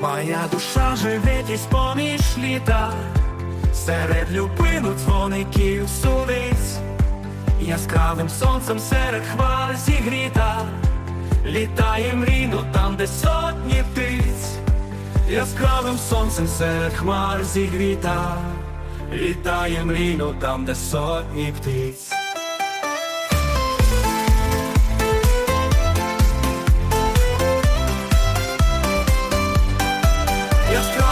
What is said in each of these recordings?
Моя душа живе десь поміж літа, серед люпину дзвоників суниць, яскравим сонцем серед хвар зігріта, літає мрійно там, де сотні птиць, яскравим сонцем серед хмар зігріта, літає мрійно там, де сотні птиць.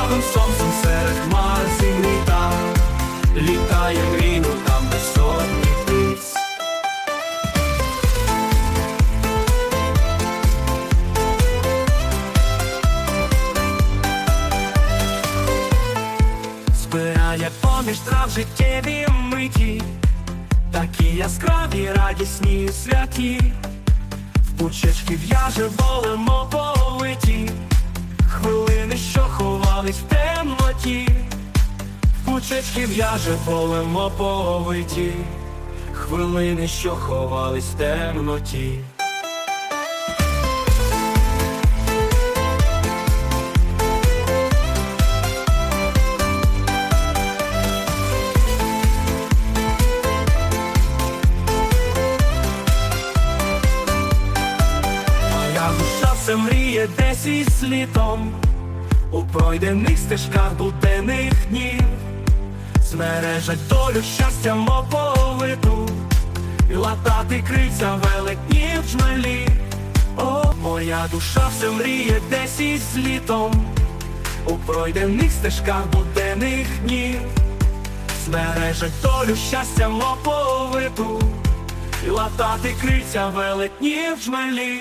Яскравим сонцем серед хмар зігріта, літає мрійно там, де сотні птиць. Збирає поміж трав життєві миті, такі яскраві, радісні святі, в пучечки в'яже в темноті, пучечки в'яже волем оповиті, хвилини, що ховались в темноті. Моя душа все мріє десь із літом У пройдених стежках буденних днів Змережать долю щастям оповиту І латати крильця велетні в жмелі. О, моя душа все мріє десь із літом. У пройдених стежках буденних днів Змережать долю щастям оповиту І латати крильця велетні в жмелі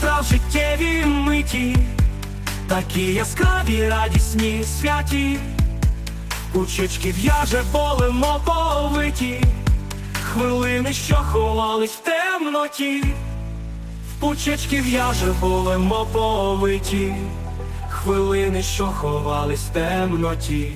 Трав життєві миті, такі яскраві, радісні, святі, кучечки в'яже болем оповиті, хвилини, що ховались в темноті, в пучечки в'яже болем оповиті, хвилини, що ховались в темноті.